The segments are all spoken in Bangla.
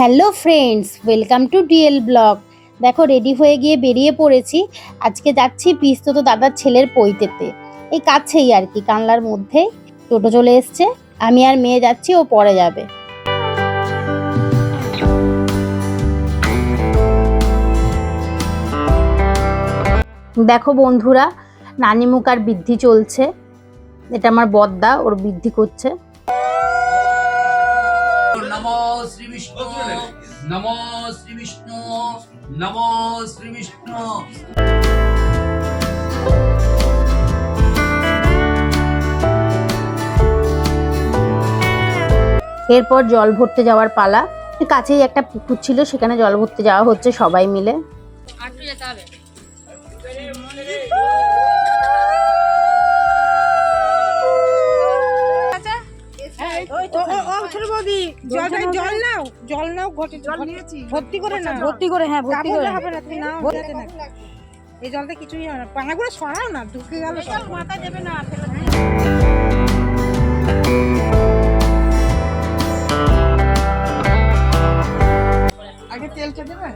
Hello friends, welcome to DL blog. দেখো, রেডি হয়ে গিয়ে বেরিয়ে পড়েছি। আজকে যাচ্ছি পিস্তত দাদার ছেলের পৈতেতে। এই কাছেই আর কি, কানলার মধ্যে। টোটো চলে এসছে। আমি আর মেয়ে যাচ্ছি, ও পরে যাবে। দেখো বন্ধুরা নানিমুখার বৃদ্ধি চলছে। এটা আমার বদ্দা, ওর বৃদ্ধি করছে। নমো শ্রী বিষ্ণু নমো শ্রী বিষ্ণু নমো শ্রী বিষ্ণু এরপর জল ভরতে যাওয়ার পালা। কাছেই একটা পুকুর ছিল সেখানে জল ভরতে যাওয়া হচ্ছে সবাই মিলে। ছোট বৌদি জল জল নাও জল নাও ঘটে জল নিয়েছি। ভর্তি করে না ভর্তি করে হ্যাঁ ভর্তি করে। হবে না তুমি নাও যাতে না এই জলটা কিছুই হয় না। পানাগুলো সরাও না ঢুকে গেল মাথা দেবে না আগে তেলটা দেবে?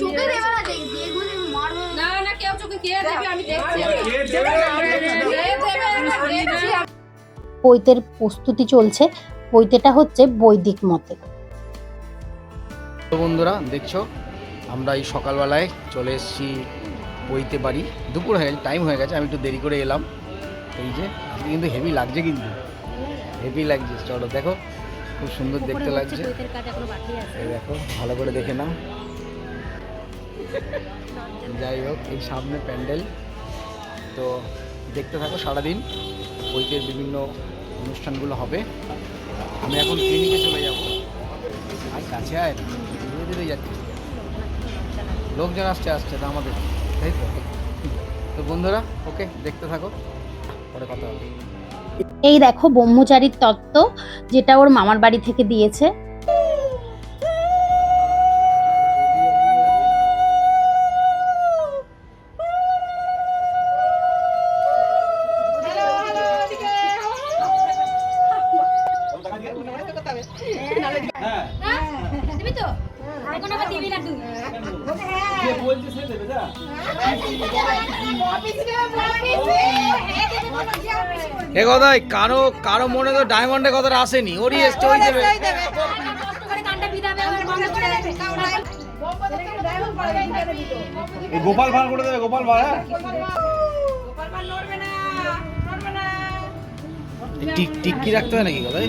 চোখে দেবে না দেখ যেগুলি মারবে না না কেউ চোখে কে দেবে? আমি দেখছি। পৈতের প্রস্তুতি চলছে। পৈতেটা হচ্ছে বৈদিক মতে। তো বন্ধুরা দেখছ? আমরা এই সকালবেলায় চলে এসেছি বইতে বাড়ি। দুপুর হয়ে গেছে টাইম হয়ে গেছে আমি একটু দেরি করে এলাম। এই যে আজকে কিন্তু হেভি লাগছে কিন্তু। হেভি লাগছে চলো দেখো। খুব সুন্দর দেখতে লাগছে। দেখো ভালো করে দেখে নাও। যাই হোক এই সামনে প্যান্ডেল। তো দেখতে থাকো, সারাদিন বইতের বিভিন্ন অনুষ্ঠানগুলো হবে। আমি এখন ক্লিনিকে চলে যাব। আর কাছে আয় ধীরে ধীরে যাচ্ছি। লোকজন আসছে আসছে তো আমাদের। তাই তো? তো বন্ধুরা, ওকে, দেখতে থাকো। পরে কথা হবে। এই দেখো ব্রহ্মচারীর তত্ত্ব, যেটা ওর মামার বাড়ি থেকে দিয়েছে। দিবি তো? এখন আবার দিবি না তুই এ কথাই কারও কারও মনে তো ডায়মন্ডের কথাটা আসেনি। ওরই এসছে ওই দেবে। কষ্ট করে কানটা বিধাবে আবার বন্ধ করে দেবে। গোপাল ভাড় করে দেবে গোপাল ভাড় হ্যাঁ। টিক টিক্কি রাখতে হয় নাকি কথাই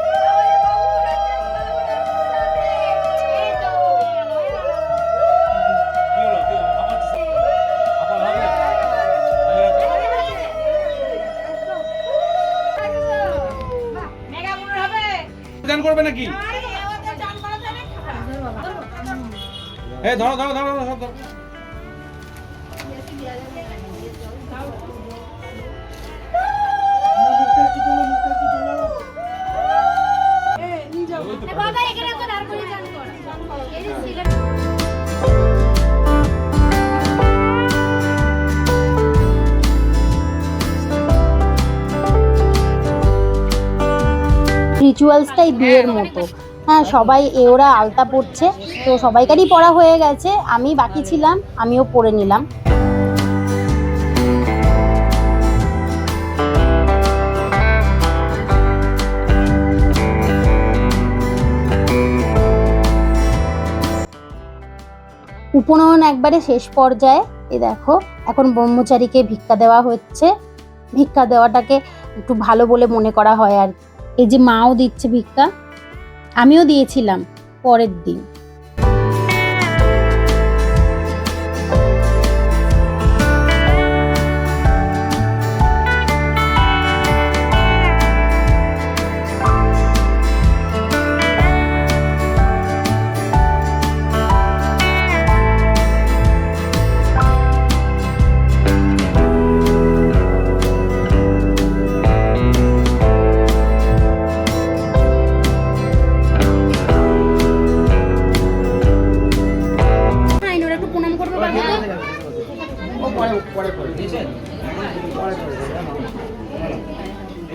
করবে নাকি? আরে ওদের চান করা যাবে এই ধরো। ধরো ধরো ধরো ধরো বাবা এখানে তো দাঁড় করে চান কর। এই যে রিচুয়ালসটাই বিয়ের মতো। হ্যাঁ সবাই, এ ওরা আলতা পড়ছে তো সবাইকারই পড়া হয়ে গেছে। আমি বাকি ছিলাম, আমিও পড়ে নিলাম। উপনয়ন একবারে শেষ পর্যায়ে, এ দেখো, এখন ব্রহ্মচারীকে ভিক্ষা দেওয়া হচ্ছে। ভিক্ষা দেওয়াটাকে একটু ভালো বলে মনে করা হয় আর কি। এই যে মাও দিচ্ছে ভিক্ষা আমিও দিয়েছিলাম পরের দিন।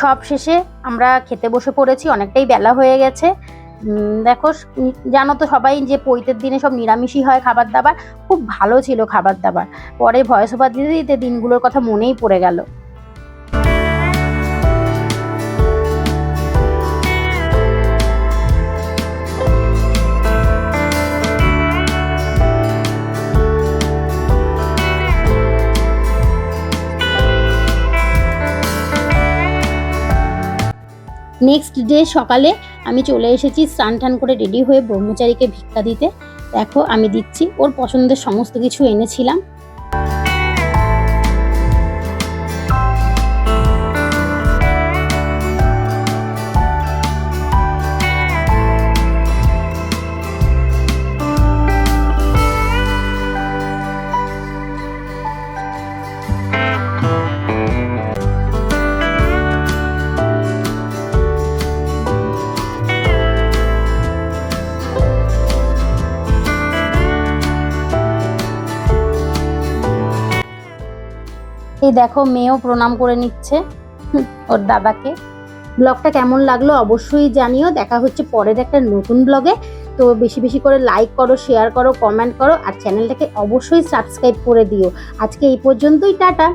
সব শেষে আমরা খেতে বসে পড়েছি, অনেকটাই বেলা হয়ে গেছে। দেখো, জানো তো সবাই যে পৈতের দিনে সব নিরামিষই হয় খাবার দাবার, খুব ভালো ছিল খাবার দাবার। পরে ভয়েস ওভার দিতে দিতে দিনগুলোর কথা মনেই পড়ে গেল। নেক্সট ডে সকালে আমি চলে এসেছি, স্নান টান করে রেডি হয়ে ব্রহ্মচারীকে ভিক্ষা দিতে। দেখো আমি দিচ্ছি, ওর পছন্দের সমস্ত কিছু এনেছিলাম। এই দেখো মেয়েও প্রণাম করে নিচ্ছে ওর দাদাকে। ব্লগটা কেমন লাগল অবশ্যই জানিও। দেখা হচ্ছে পরের একটা নতুন ব্লগে। তো বেশি বেশি করে লাইক করো শেয়ার করো কমেন্ট করো, আর চ্যানেলটাকে অবশ্যই সাবস্ক্রাইব করে দিও। আজকে এই পর্যন্তই, টাটা।